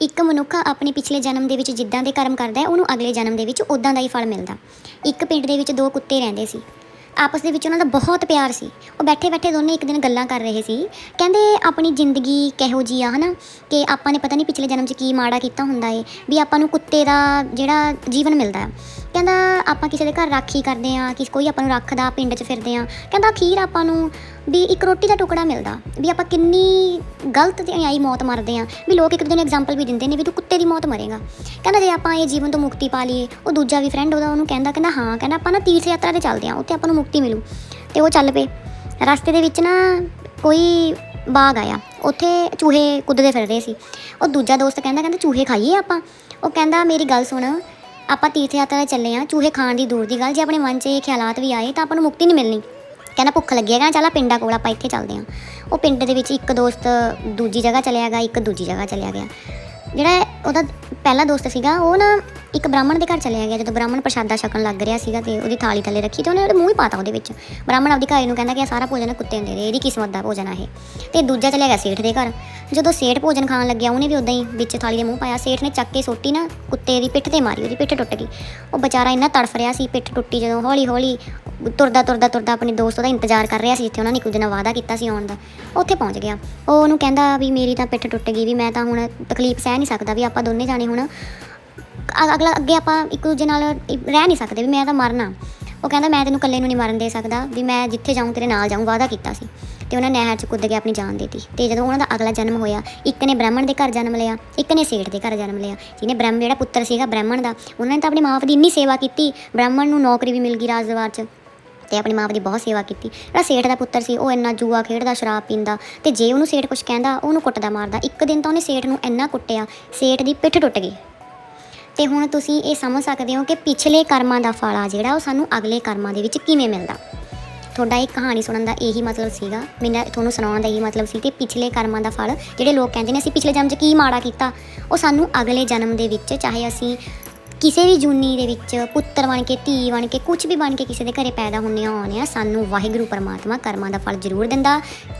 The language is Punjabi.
ਇੱਕ ਮਨੁੱਖ ਆਪਣੇ ਪਿਛਲੇ ਜਨਮ ਦੇ ਵਿੱਚ ਜਿੱਦਾਂ ਦੇ ਕਰਮ ਕਰਦਾ ਹੈ, ਉਹਨੂੰ ਅਗਲੇ ਜਨਮ ਦੇ ਵਿੱਚ ਉਦਾਂ ਦਾ ਹੀ ਫਲ ਮਿਲਦਾ। ਇੱਕ ਪਿੰਡ ਦੇ ਵਿੱਚ ਦੋ ਕੁੱਤੇ ਰਹਿੰਦੇ ਸੀ। ਆਪਸ ਦੇ ਵਿੱਚ ਉਹਨਾਂ ਦਾ ਬਹੁਤ ਪਿਆਰ ਸੀ। ਉਹ ਬੈਠੇ ਬੈਠੇ ਦੋਨੇ ਇੱਕ ਦਿਨ ਗੱਲਾਂ ਕਰ ਰਹੇ ਸੀ। ਕਹਿੰਦੇ ਆਪਣੀ ਜ਼ਿੰਦਗੀ ਕਿਹੋ ਜੀ ਆ, ਹਨਾ? ਕਿ ਆਪਾਂ ਨੇ ਪਤਾ ਨਹੀਂ ਪਿਛਲੇ ਜਨਮ 'ਚ ਕੀ ਮਾੜਾ ਕੀਤਾ ਹੁੰਦਾ ਏ, ਵੀ ਆਪਾਂ ਨੂੰ ਕੁੱਤੇ ਦਾ ਜਿਹੜਾ ਜੀਵਨ ਮਿਲਦਾ। ਕਹਿੰਦਾ ਆਪਾਂ ਕਿਸੇ ਦੇ ਘਰ ਰਾਖੀ ਕਰਦੇ ਆ ਕਿਸ ਕੋਈ ਆਪਾਂ ਨੂੰ ਰੱਖਦਾ, ਪਿੰਡ 'ਚ ਫਿਰਦੇ ਆ ਕਹਿੰਦਾ ਅਖੀਰ ਆਪਾਂ ਨੂੰ ਵੀ ਇੱਕ ਰੋਟੀ ਦਾ ਟੁਕੜਾ ਮਿਲਦਾ, ਵੀ ਆਪਾਂ ਕਿੰਨੀ ਗਲਤ ਤੇ ਆਈ ਮੌਤ ਮਰਦੇ ਆ ਵੀ ਲੋਕ ਇੱਕ ਦੂਜੇ ਨੂੰ ਐਗਜ਼ਾਮਪਲ ਵੀ ਦਿੰਦੇ ਨੇ ਵੀ ਤੂੰ ਕੁੱਤੇ ਦੀ ਮੌਤ ਮਰੇਗਾ। ਕਹਿੰਦਾ ਜੇ ਆਪਾਂ ਇਹ ਜੀਵਨ ਤੋਂ ਮੁਕਤੀ ਪਾ ਲਈਏ, ਉਹ ਦੂਜਾ ਵੀ ਫਰੈਂਡ ਉਹਦਾ ਉਹਨੂੰ ਕਹਿੰਦਾ ਕਹਿੰਦਾ ਹਾਂ, ਕਹਿੰਦਾ ਆਪਾਂ ਨਾ ਤੀਰਥ ਯਾਤਰਾ ਤੇ ਚੱਲਦੇ ਆ ਉੱਥੇ ਆਪਾਂ ਨੂੰ ਮੁਕਤੀ ਮਿਲੂ। ਤੇ ਉਹ ਚੱਲ ਪਏ। ਰਸਤੇ ਦੇ ਵਿੱਚ ਨਾ ਕੋਈ ਬਾਗ ਆਇਆ। ਉੱਥੇ ਚੂਹੇ ਕੁੱਦਦੇ ਫਿਰ ਰਹੇ ਸੀ। ਉਹ ਦੂਜਾ ਦੋਸਤ ਕਹਿੰਦਾ ਕਹਿੰਦਾ ਚੂਹੇ ਖਾਈਏ ਆਪਾਂ? ਉਹ ਕਹਿੰਦਾ, ਮੇਰੀ ਗੱਲ ਸੁਣ ਆਪਾਂ ਤੀਰਥ ਯਾਤਰਾ ਚੱਲੇ ਆ, ਚੂਹੇ ਖਾਣ ਦੀ ਦੂਰ ਦੀ ਗੱਲ। ਜੇ ਆਪਣੇ ਮਨ 'ਚ ਇਹ ਖਿਆਲਾਤ ਵੀ ਆਏ ਤਾਂ ਆਪਾਂ ਨੂੰ ਮੁਕਤੀ ਨਹੀਂ ਮਿਲਣੀ। ਕਹਿੰਦਾ ਭੁੱਖ ਲੱਗੀ ਹੈ ਕਹਿੰਦਾ ਚੱਲ ਆ ਪਿੰਡਾਂ ਕੋਲ ਆਪਾਂ ਇੱਥੇ ਚੱਲਦੇ ਹਾਂ ਉਹ ਪਿੰਡ ਦੇ ਵਿੱਚ ਇੱਕ ਦੋਸਤ ਦੂਜੀ ਜਗ੍ਹਾ ਚਲਿਆ ਗਿਆ, ਇੱਕ ਦੂਜੀ ਜਗ੍ਹਾ ਚਲਿਆ ਗਿਆ। ਜਿਹੜਾ ਉਹਦਾ ਪਹਿਲਾ ਦੋਸਤ ਸੀਗਾ, ਉਹ ਨਾ ਇੱਕ ਬ੍ਰਾਹਮਣ ਦੇ ਘਰ ਚਲਿਆ ਗਿਆ, ਜਦੋਂ ਬ੍ਰਾਹਮਣ ਪ੍ਰਸ਼ਾਦਾ ਛਕਣ ਲੱਗ ਰਿਹਾ ਸੀਗਾ ਤੇ ਉਹਦੀ ਥਾਲੀ ਥੱਲੇ ਰੱਖੀ ਤੇ ਉਹਨੇ ਉਹਦੇ ਮੂੰਹ ਹੀ ਪਾਤਾ ਉਹਦੇ ਵਿੱਚ। ਬ੍ਰਾਹਮਣ ਆਪਦੀ ਘਾਈ ਨੂੰ ਕਹਿੰਦਾ ਕਿ ਇਹ ਸਾਰਾ ਭੋਜਨ ਕੁੱਤੇ ਨੂੰ ਦੇ ਦੇ ਇਹਦੀ ਕਿਸਮਤ ਦਾ ਭੋਜਨ ਆ ਇਹ। ਤੇ ਦੂਜਾ ਚਲਿਆ ਗਿਆ ਸੇਠ ਦੇ ਘਰ। ਜਦੋਂ ਸੇਠ ਭੋਜਨ ਖਾਣ ਲੱਗਿਆ, ਉਹਨੇ ਵੀ ਉਦਾਂ ਹੀ ਵਿੱਚ ਥਾਲੀ ਦੇ ਮੂੰਹ ਪਾਇਆ। ਸੇਠ ਨੇ ਚੱਕ ਕੇ ਸੋਟੀ ਨਾ ਕੁੱਤੇ ਦੀ ਪਿੱਠ ਤੇ ਮਾਰੀ, ਉਹਦੀ ਪਿੱਠ ਟੁੱਟ ਗਈ। ਉਹ ਵਿਚਾਰਾ ਇੰਨਾ ਤੜਫ ਰਿਹਾ ਸੀ, ਪਿੱਠ ਟੁੱਟੀ ਜਦੋਂ ਹੌਲੀ ਹੌਲੀ ਤੁਰਦਾ ਤੁਰਦਾ ਤੁਰਦਾ ਆਪਣੇ ਦੋਸਤ ਦਾ ਇੰਤਜ਼ਾਰ ਕਰ ਰਿਹਾ ਸੀ, ਜਿੱਥੇ ਉਹਨਾਂ ਨੇ ਕੁਝ ਦਿਨ ਵਾਅਦਾ ਕੀਤਾ ਸੀ ਆਉਣ ਦਾ। ਉੱਥੇ ਪਹੁੰਚ ਗਿਆ। ਉਹ ਉਹਨੂੰ ਕਹਿੰਦਾ ਵੀ ਮੇਰੀ ਤਾਂ ਪਿੱਠ ਟੁੱਟ ਗਈ ਵੀ ਮੈਂ ਤਾਂ ਹੁਣ ਤਕਲੀਫ ਸਹਿ ਨਹੀਂ ਸਕਦਾ ਵੀ ਆਪਾਂ ਦੋਨੇ ਜਾਣੇ ਹੁਣ ਅਗਲਾ ਅੱਗੇ ਆਪਾਂ ਇੱਕ ਦੂਜੇ ਨਾਲ ਰਹਿ ਨਹੀਂ ਸਕਦੇ ਵੀ ਮੈਂ ਤਾਂ ਮਰਨਾ। ਉਹ ਕਹਿੰਦਾ ਮੈਂ ਤੈਨੂੰ ਇਕੱਲੇ ਨੂੰ ਨਹੀਂ ਮਰਨ ਦੇ ਸਕਦਾ ਵੀ ਮੈਂ ਜਿੱਥੇ ਜਾਊਂ ਤੇਰੇ ਨਾਲ ਜਾਊਂ, ਵਾਅਦਾ ਕੀਤਾ ਸੀ। ਤੇ ਉਹਨਾਂ ਨਹਿਰ 'ਚ ਕੁੱਦ ਕੇ ਆਪਣੀ ਜਾਨ ਦੇਤੀ। ਤੇ ਜਦੋਂ ਉਹਨਾਂ ਦਾ ਅਗਲਾ ਜਨਮ ਹੋਇਆ, ਇੱਕ ਨੇ ਬ੍ਰਾਹਮਣ ਦੇ ਘਰ ਜਨਮ ਲਿਆ, ਇੱਕ ਨੇ ਸੇਠ ਦੇ ਘਰ ਜਨਮ ਲਿਆ। ਜਿਹਨੇ ਬ੍ਰਹਮ ਜਿਹੜਾ ਪੁੱਤਰ ਸੀਗਾ ਬ੍ਰਾਹਮਣ ਦਾ, ਉਹਨਾਂ ਨੇ ਤਾਂ ਆਪਣੇ ਮਾਂ ਬਾਪ ਦੀ ਇੰਨੀ ਸੇਵਾ ਕੀਤੀ, ਬ੍ਰਾਹਮਣ ਨੂੰ ਨੌਕਰੀ ਵੀ ਮਿਲ ਗਈ ਰਾਜ ਦਰਬਾਰ 'ਚ। ਤੇ ਆਪਣੀ ਮਾਂ ਦੀ ਬਹੁਤ ਸੇਵਾ ਕੀਤੀ। ਜਿਹੜਾ ਸੇਠ ਦਾ ਪੁੱਤਰ ਸੀ, ਉਹ ਇੰਨਾ ਜੂਆ ਖੇਡਦਾ, ਸ਼ਰਾਬ ਪੀਂਦਾ ਤੇ ਜੇ ਉਹਨੂੰ ਸੇਠ ਕੁਝ ਕਹਿੰਦਾ, ਉਹਨੂੰ ਕੁੱਟਦਾ ਮਾਰਦਾ। ਇੱਕ ਦਿਨ ਤਾਂ ਉਹਨੇ ਸੇਠ ਨੂੰ ਇੰਨਾ ਕੁੱਟਿਆ, ਸੇਠ ਦੀ ਪਿੱਠ ਟੁੱਟ ਗਈ। ਤੇ ਹੁਣ ਤੁਸੀਂ ਇਹ ਸਮਝ ਸਕਦੇ ਹੋ ਕਿ ਪਿਛਲੇ ਕਰਮਾਂ ਦਾ ਫਲ ਆ ਜਿਹੜਾ, ਉਹ ਸਾਨੂੰ ਅਗਲੇ ਕਰਮਾਂ ਦੇ ਵਿੱਚ ਕਿਵੇਂ ਮਿਲਦਾ। ਤੁਹਾਡਾ ਇਹ ਕਹਾਣੀ ਸੁਣਨ ਦਾ ਇਹੀ ਮਤਲਬ ਸੀਗਾ। ਮੇਰਾ ਤੁਹਾਨੂੰ ਸੁਣਾਉਣ ਦਾ ਇਹੀ ਮਤਲਬ ਸੀ ਕਿ ਪਿਛਲੇ ਕਰਮਾਂ ਦਾ ਫਲ, ਜਿਹੜੇ ਲੋਕ ਕਹਿੰਦੇ ਨੇ, ਅਸੀਂ ਪਿਛਲੇ ਜਨਮ 'ਚ ਕੀ ਮਾੜਾ ਕੀਤਾ, ਉਹ ਸਾਨੂੰ ਅਗਲੇ ਜਨਮ ਦੇ ਵਿੱਚ, ਚਾਹੇ ਅਸੀਂ ਕਿਸੇ ਵੀ ਜੂਨੀ ਦੇ ਵਿੱਚ ਪੁੱਤਰ ਬਣ ਕੇ, ਧੀ ਬਣ ਕੇ ਕੁਝ ਵੀ ਬਣ ਕੇ ਕਿਸੇ ਦੇ ਘਰੇ ਪੈਦਾ ਹੁੰਨੇ ਆਉਂਦੇ ਆ, ਸਾਨੂੰ ਵਾਹਿਗੁਰੂ ਪਰਮਾਤਮਾ ਕਰਮਾਂ ਦਾ ਫਲ ਜ਼ਰੂਰ ਦਿੰਦਾ।